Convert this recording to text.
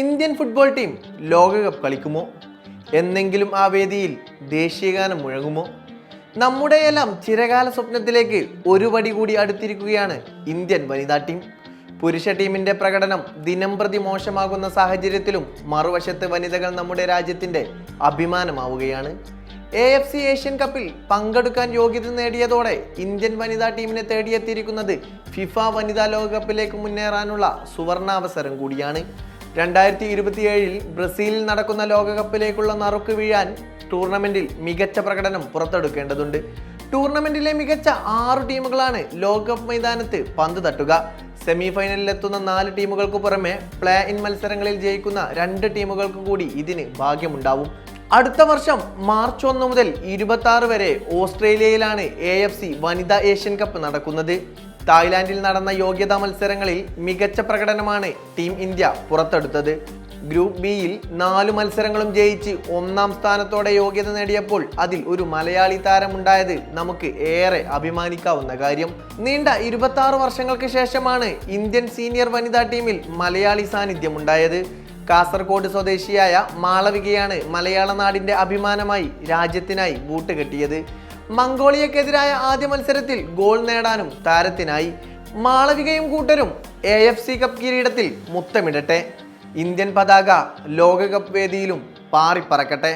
Indian football team ലോകകപ്പ് കളിക്കുമോ? എന്നെങ്കിലും ആ വേദിയിൽ ദേശീയഗാനം മുഴങ്ങുമോ? നമ്മുടെയെല്ലാം ചിരകാല സ്വപ്നത്തിലേക്ക് ഒരു പടി കൂടി അടുത്തിരിക്കുകയാണ് ഇന്ത്യൻ വനിതാ ടീം. പുരുഷ ടീമിന്റെ പ്രകടനം ദിനം പ്രതി മോശമാകുന്ന സാഹചര്യത്തിലും മറുവശത്ത് വനിതകൾ നമ്മുടെ രാജ്യത്തിന്റെ അഭിമാനമാവുകയാണ്. എ എഫ് സി ഏഷ്യൻ കപ്പിൽ പങ്കെടുക്കാൻ യോഗ്യത നേടിയതോടെ ഇന്ത്യൻ വനിതാ ടീമിനെ തേടിയെത്തിയിരിക്കുന്നത് ഫിഫ വനിതാ ലോകകപ്പിലേക്ക് മുന്നേറാനുള്ള സുവർണാവസരം കൂടിയാണ്. രണ്ടായിരത്തി ഇരുപത്തിയേഴിൽ ബ്രസീലിൽ നടക്കുന്ന ലോകകപ്പിലേക്കുള്ള നറുക്ക് വീഴാൻ ടൂർണമെന്റിൽ മികച്ച പ്രകടനം പുറത്തെടുക്കേണ്ടതുണ്ട്. ടൂർണമെന്റിലെ മികച്ച ആറ് ടീമുകളാണ് ലോകകപ്പ് മൈതാനത്ത് പന്ത് തട്ടുക. സെമി ഫൈനലിൽ എത്തുന്ന നാല് ടീമുകൾക്ക് പുറമെ പ്ലേ ഇൻ മത്സരങ്ങളിൽ ജയിക്കുന്ന രണ്ട് ടീമുകൾക്ക് കൂടി ഇതിന് ഭാഗ്യമുണ്ടാവും. അടുത്ത വർഷം മാർച്ച് ഒന്ന് മുതൽ ഇരുപത്തി വരെ ഓസ്ട്രേലിയയിലാണ് എ വനിതാ ഏഷ്യൻ കപ്പ് നടക്കുന്നത്. തായ്ലാന്റിൽ നടന്ന യോഗ്യതാ മത്സരങ്ങളിൽ മികച്ച പ്രകടനമാണ് ടീം ഇന്ത്യ പുറത്തെടുത്തത്. ഗ്രൂപ്പ് ബിയിൽ നാല് മത്സരങ്ങളും ജയിച്ച് ഒന്നാം സ്ഥാനത്തോടെ യോഗ്യത നേടിയപ്പോൾ അതിൽ ഒരു മലയാളി താരമുണ്ടായത് നമുക്ക് ഏറെ അഭിമാനിക്കാവുന്ന കാര്യം. നീണ്ട ഇരുപത്തി ആറ് വർഷങ്ങൾക്ക് ശേഷമാണ് ഇന്ത്യൻ സീനിയർ വനിതാ ടീമിൽ മലയാളി സാന്നിധ്യം ഉണ്ടായത് കാസർഗോഡ് സ്വദേശിയായ മാളവികയാണ് മലയാള നാടിന്റെ അഭിമാനമായി രാജ്യത്തിനായി ബൂട്ട് കെട്ടിയത്. മംഗോളിയക്കെതിരായ ആദ്യ മത്സരത്തിൽ ഗോൾ നേടാനും താരത്തിനായി മാളവികയും കൂട്ടരും എ എഫ് സി കപ്പ് കിരീടത്തിൽ മുത്തമിടട്ടെ. ഇന്ത്യൻ പതാക ലോകകപ്പ് വേദിയിലും പാറിപ്പറക്കട്ടെ.